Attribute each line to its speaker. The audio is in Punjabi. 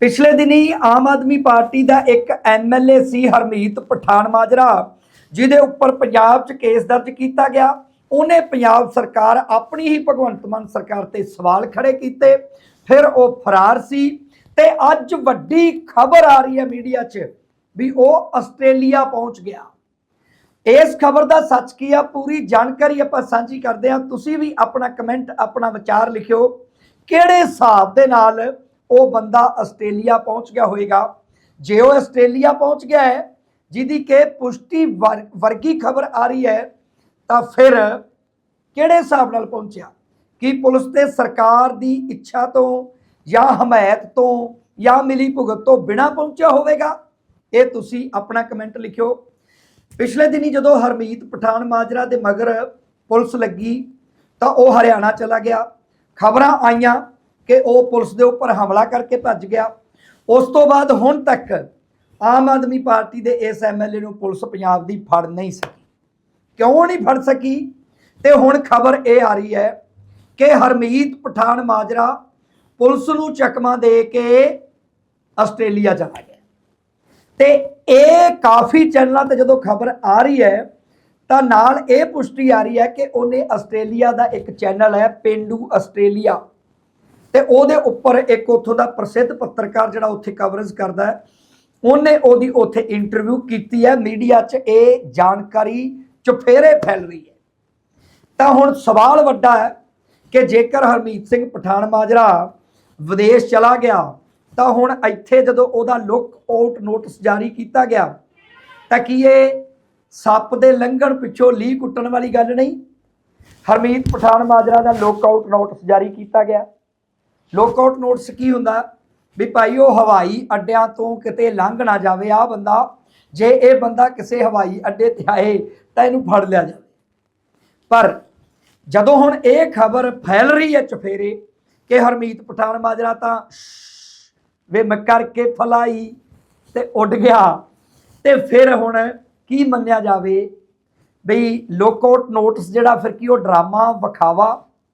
Speaker 1: ਪਿਛਲੇ ਦਿਨੀ ਆਮ ਆਦਮੀ ਪਾਰਟੀ ਦਾ ਇੱਕ ਐਮਐਲਏ ਸੀ ਹਰਮੀਤ ਪਠਾਨ ਮਾਜਰਾ ਜਿਹਦੇ ਉੱਪਰ ਪੰਜਾਬ 'ਚ ਕੇਸ ਦਰਜ ਕੀਤਾ ਗਿਆ। ਉਹਨੇ ਪੰਜਾਬ ਸਰਕਾਰ ਆਪਣੀ ਹੀ ਭਗਵੰਤ ਮਾਨ ਸਰਕਾਰ ਤੇ ਸਵਾਲ ਖੜੇ ਕੀਤੇ। ਫਿਰ ਉਹ ਫਰਾਰ ਸੀ ਤੇ ਅੱਜ ਵੱਡੀ ਖਬਰ ਆ ਰਹੀ ਹੈ ਮੀਡੀਆ 'ਚ ਵੀ ਉਹ ਆਸਟ੍ਰੇਲੀਆ ਪਹੁੰਚ ਗਿਆ। ਇਸ ਖਬਰ ਦਾ ਸੱਚ ਕੀ ਆ? ਪੂਰੀ ਜਾਣਕਾਰੀ ਆਪਾਂ ਸਾਂਝੀ ਕਰਦੇ ਹਾਂ। ਤੁਸੀਂ ਵੀ ਆਪਣਾ ਕਮੈਂਟ, ਆਪਣਾ ਵਿਚਾਰ ਲਿਖਿਓ। ਕਿਹੜੇ ਹਿਸਾਬ ਦੇ ਨਾਲ ਉਹ ਬੰਦਾ ਆਸਟ੍ਰੇਲੀਆ ਪਹੁੰਚ ਗਿਆ ਹੋਵੇਗਾ ਜੇ ਉਹ ਆਸਟ੍ਰੇਲੀਆ ਪਹੁੰਚ ਗਿਆ ਹੈ, ਜਿਹਦੀ ਕਿ ਪੁਸ਼ਟੀ ਵਰਗੀ ਖਬਰ ਆ ਰਹੀ ਹੈ, ਤਾਂ ਫਿਰ ਕਿਹੜੇ ਹਿਸਾਬ ਨਾਲ ਪਹੁੰਚਿਆ? ਕੀ ਪੁਲਿਸ ਤੇ ਸਰਕਾਰ ਦੀ ਇੱਛਾ ਤੋਂ ਜਾਂ ਹਮਾਇਤ ਤੋਂ ਜਾਂ ਮਿਲੀ ਭੁਗਤ ਤੋਂ ਬਿਨਾ ਪਹੁੰਚਿਆ ਹੋਵੇਗਾ? ਇਹ ਤੁਸੀਂ ਆਪਣਾ ਕਮੈਂਟ ਲਿਖਿਓ। ਪਿਛਲੇ ਦਿਨੀ ਜਦੋਂ ਹਰਮੀਤ ਪਠਾਨ ਮਾਜਰਾ ਦੇ ਮਗਰ ਪੁਲਿਸ ਲੱਗੀ, ਤਾਂ ਉਹ ਹਰਿਆਣਾ ਚਲਾ ਗਿਆ। ਖਬਰਾਂ ਆਈਆਂ ਕਿ ਉਹ ਪੁਲਿਸ ਦੇ ਉੱਪਰ ਹਮਲਾ ਕਰਕੇ ਭੱਜ ਗਿਆ। ਉਸ ਤੋਂ ਬਾਅਦ ਹੁਣ ਤੱਕ ਆਮ ਆਦਮੀ ਪਾਰਟੀ ਦੇ ਇਸ ਐਮਐਲਏ ਨੂੰ ਪੁਲਿਸ ਪੰਜਾਬ ਦੀ ਫੜ ਨਹੀਂ ਸਕੀ। ਕਿਉਂ ਨਹੀਂ ਫੜ ਸਕੀ? ਤੇ ਹੁਣ ਖਬਰ ਇਹ ਆ ਰਹੀ ਹੈ ਕਿ ਹਰਮੀਤ ਪਠਾਨ ਮਾਜਰਾ ਪੁਲਿਸ ਨੂੰ ਚਕਮਾ ਦੇ ਕੇ ਆਸਟ੍ਰੇਲੀਆ ਚਲਾ ਗਿਆ। ਤੇ ਇਹ ਕਾਫੀ ਚੈਨਲਾਂ ਤੇ ਜਦੋਂ ਖਬਰ ਆ ਰਹੀ ਹੈ, ਤਾਂ ਨਾਲ ਇਹ ਪੁਸ਼ਟੀ ਆ ਰਹੀ ਹੈ ਕਿ ਉਹਨੇ ਆਸਟ੍ਰੇਲੀਆ ਦਾ ਇੱਕ ਚੈਨਲ ਹੈ, ਪਿੰਡੂ ਆਸਟ੍ਰੇਲੀਆ। ਤੇ ਉਹਦੇ ਉੱਪਰ ਇੱਕ ਉੱਥੋਂ ਦਾ ਪ੍ਰਸਿੱਧ ਪੱਤਰਕਾਰ ਜਿਹੜਾ ਉੱਥੇ ਕਵਰੇਜ ਕਰਦਾ ਹੈ, ਉਹਨੇ ਉਹਦੀ ਉੱਥੇ ਇੰਟਰਵਿਊ ਕੀਤੀ ਹੈ ਮੀਡੀਆ 'ਚ ਇਹ ਜਾਣਕਾਰੀ ਚੁਫੇਰੇ ਫੈਲ ਰਹੀ ਹੈ। ਤਾਂ ਹੁਣ ਸਵਾਲ ਵੱਡਾ ਹੈ ਕਿ ਜੇਕਰ ਹਰਮੀਤ ਸਿੰਘ ਪਠਾਨ ਮਾਜਰਾ ਵਿਦੇਸ਼ ਚਲਾ ਗਿਆ, ਤਾਂ ਹੁਣ ਇੱਥੇ ਜਦੋਂ ਉਹਦਾ ਲੁੱਕ ਆਊਟ ਨੋਟਿਸ ਜਾਰੀ ਕੀਤਾ ਗਿਆ, ਤਾਂ ਕੀ ਇਹ ਸੱਪ ਦੇ ਲੰਘਣ ਪਿੱਛੋਂ ਲੀ ਕੁੱਟਣ ਵਾਲੀ ਗੱਲ ਨਹੀਂ? ਹਰਮੀਤ ਪਠਾਨ ਮਾਜਰਾ ਦਾ ਲੁੱਕ ਆਊਟ ਨੋਟਿਸ ਜਾਰੀ ਕੀਤਾ ਗਿਆ। ਲੁੱਕ ਆਊਟ ਨੋਟਿਸ ਕੀ ਹੁੰਦਾ? ਵੀ ਭਾਈ ਉਹ ਹਵਾਈ ਅੱਡਿਆਂ ਤੋਂ ਕਿਤੇ ਲੰਘ ਨਾ ਜਾਵੇ ਆ ਬੰਦਾ ਜੇ ਇਹ ਬੰਦਾ ਕਿਸੇ ਹਵਾਈ ਅੱਡੇ ਤੇ ਆਏ ਤਾਂ ਇਹਨੂੰ ਫੜ ਲਿਆ ਜਾਵੇ। ਪਰ ਜਦੋਂ ਹੁਣ ਇਹ ਖਬਰ ਫੈਲ ਰਹੀ ਹੈ ਚਫੇਰੇ ਕਿ ਹਰਮੀਤ ਪਠਾਨ ਮਾਜਰਾ ਤਾਂ ਵੇ ਮੈਂ ਕਰਕੇ ਫਲਾਈ ਤੇ ਉੱਡ ਗਿਆ ਤੇ ਫਿਰ ਹੁਣ ਕੀ ਮੰਨਿਆ ਜਾਵੇ? ਬਈ ਲੋਕਆਊਟ ਨੋਟਿਸ ਜਿਹੜਾ ਫਿਰ ਕੀ ਉਹ ਡਰਾਮਾ, ਵਿਖਾਵਾ